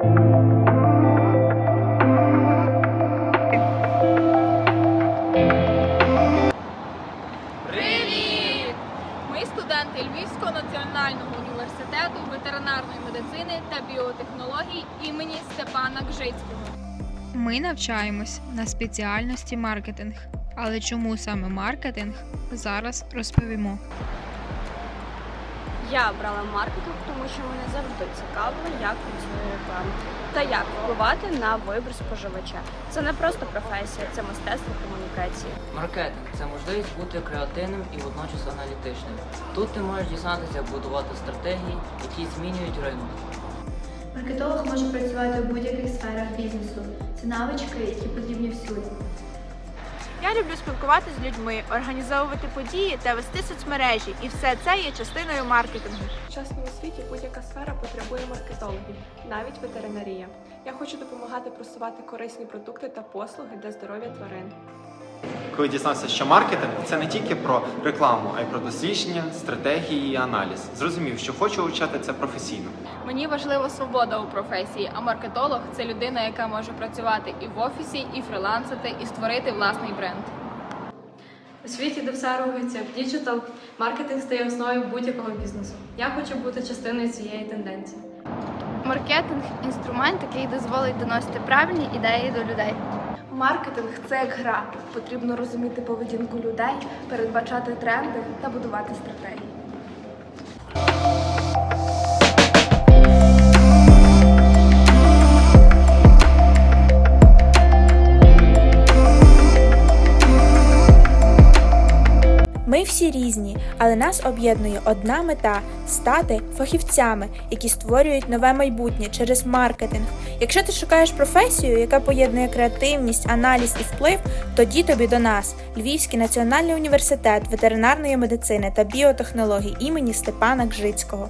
Привіт! Ми студенти Львівського національного університету ветеринарної медицини та біотехнологій імені Степана Кжицького. Ми навчаємось на спеціальності маркетинг. Але чому саме маркетинг зараз розповімо? Я обрала маркетинг, тому що мене завжди цікавило, як працює реклама та як впливати на вибір споживача. Це не просто професія, це мистецтво комунікації. Маркетинг це можливість бути креативним і водночас аналітичним. Тут ти можеш дізнатися, будувати стратегії, які змінюють ринок. Маркетолог може працювати у будь-яких сферах бізнесу. Це навички, які потрібні всюди. Я люблю спілкуватися з людьми, організовувати події та вести соцмережі, і все це є частиною маркетингу. В часному світі будь-яка сфера потребує маркетологів, навіть ветеринарія. Я хочу допомагати просувати корисні продукти та послуги для здоров'я тварин. Коли дізнався, що маркетинг це не тільки про рекламу, а й про дослідження, стратегії і аналіз. Зрозумів, що хочу вивчати це професійно. Мені важлива свобода у професії, а маркетолог це людина, яка може працювати і в офісі, і фрилансити, і створити власний бренд. У світі, де все рухається в діджитал, маркетинг стає основою будь-якого бізнесу. Я хочу бути частиною цієї тенденції. Маркетинг інструмент, який дозволить доносити правильні ідеї до людей. Маркетинг це як гра. Потрібно розуміти поведінку людей, передбачати тренди та будувати стратегії. Ми всі різні, але нас об'єднує одна мета стати фахівцями, які створюють нове майбутнє через маркетинг. Якщо ти шукаєш професію, яка поєднує креативність, аналіз і вплив, тоді тобі до нас Львівський національний університет ветеринарної медицини та біотехнологій імені Степана Гжицького.